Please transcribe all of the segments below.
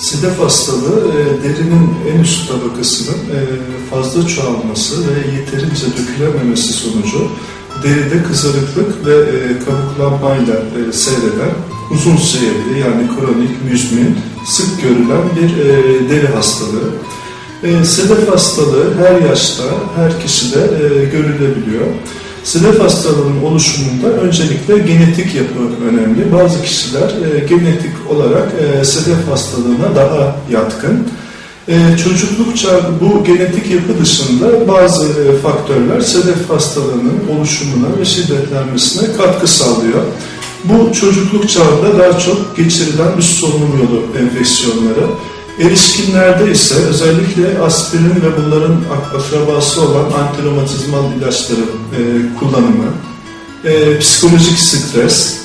Sedef hastalığı e, derinin en üst tabakasının e, fazla çoğalması ve yeterince dökülememesi sonucu deride kızarıklık ve e, kabuklanmayla seyreden uzun seyirli yani kronik, müzmin, sık görülen bir deri hastalığı. Sedef hastalığı her yaşta, her kişide görülebiliyor. Sedef hastalığının oluşumunda öncelikle genetik yapı önemli. Bazı kişiler e, genetik olarak e, sedef hastalığına daha yatkın. E, çocukluk çağı bu genetik yapı dışında bazı e, faktörler sedef hastalığının oluşumuna ve şiddetlenmesine katkı sağlıyor. Bu çocukluk çağında daha çok geçirilen üst solunum yolu enfeksiyonları. Erişkinlerde ise özellikle aspirin ve bunların akrabası olan antiromatizmal ilaçların e, kullanımı, e, psikolojik stres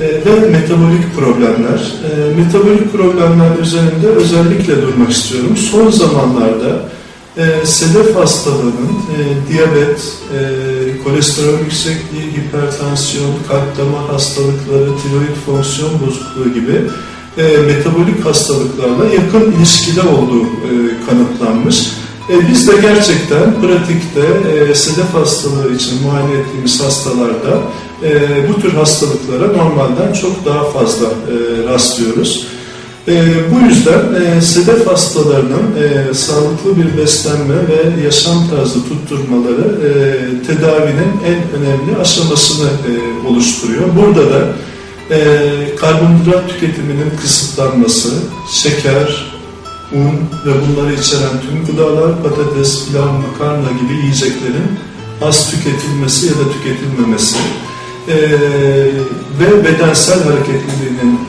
e, ve metabolik problemler. E, metabolik problemler üzerinde özellikle durmak istiyorum. Son zamanlarda e, sedef hastalığının e, diyabet, e, kolesterol yüksekliği, hipertansiyon, kalp damar hastalıkları, tiroid fonksiyon bozukluğu gibi e, metabolik hastalıklarla yakın ilişkide olduğu e, kanıtlanmış. E, biz de gerçekten pratikte e, sedef hastalığı için muayene ettiğimiz hastalarda e, bu tür hastalıklara normalden çok daha fazla e, rastlıyoruz. E, bu yüzden e, sedef hastalarının e, sağlıklı bir beslenme ve yaşam tarzı tutturmaları e, tedavinin en önemli aşamasını e, oluşturuyor. Burada da e, karbonhidrat tüketiminin kısıtlanması, şeker, un ve bunları içeren tüm gıdalar, patates, pilav, makarna gibi yiyeceklerin az tüketilmesi ya da tüketilmemesi e, ve bedensel hareketliliğinin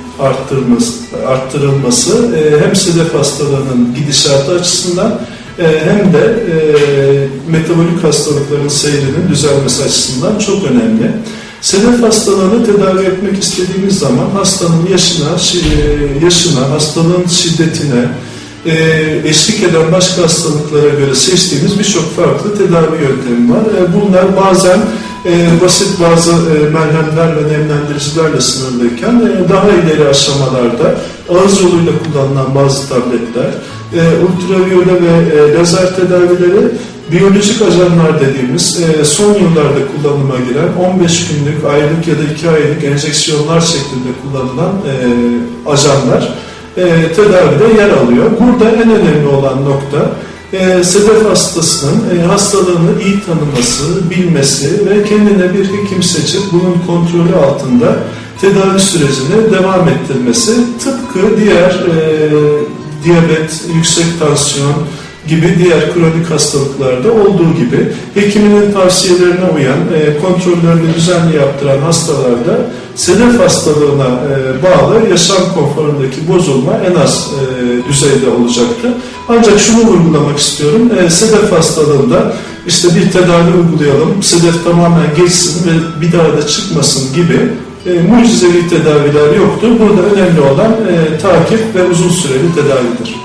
arttırılması, e, hem sedef hastalığının gidişatı açısından e, hem de e, metabolik hastalıkların seyrinin düzelmesi açısından çok önemli. Sedef hastalığını tedavi etmek istediğimiz zaman hastanın yaşına, şi- yaşına, hastalığın şiddetine, e, eşlik eden başka hastalıklara göre seçtiğimiz birçok farklı tedavi yöntemi var. E, bunlar bazen e, basit bazı e, merhemler ve nemlendiricilerle sınırlıyken e, daha ileri aşamalarda ağız yoluyla kullanılan bazı tabletler, e, ultraviyole ve e, lazer tedavileri biyolojik ajanlar dediğimiz e, son yıllarda kullanıma giren 15 günlük, aylık ya da 2 aylık enjeksiyonlar şeklinde kullanılan e, ajanlar e, tedavide yer alıyor. Burada en önemli olan nokta sedef hastasının hastalığını iyi tanıması, bilmesi ve kendine bir hekim seçip bunun kontrolü altında tedavi sürecini devam ettirmesi. Tıpkı diğer diyabet, yüksek tansiyon gibi diğer kronik hastalıklarda olduğu gibi hekiminin tavsiyelerine uyan, e, kontrollerini düzenli yaptıran hastalarda sedef hastalığına e, bağlı yaşam konforundaki bozulma en az e, düzeyde olacaktı. Ancak şunu vurgulamak istiyorum, e, sedef hastalığında işte bir tedavi uygulayalım, sedef tamamen geçsin ve bir daha da çıkmasın gibi e, mucizevi tedaviler yoktur. Burada önemli olan e, takip ve uzun süreli tedavidir.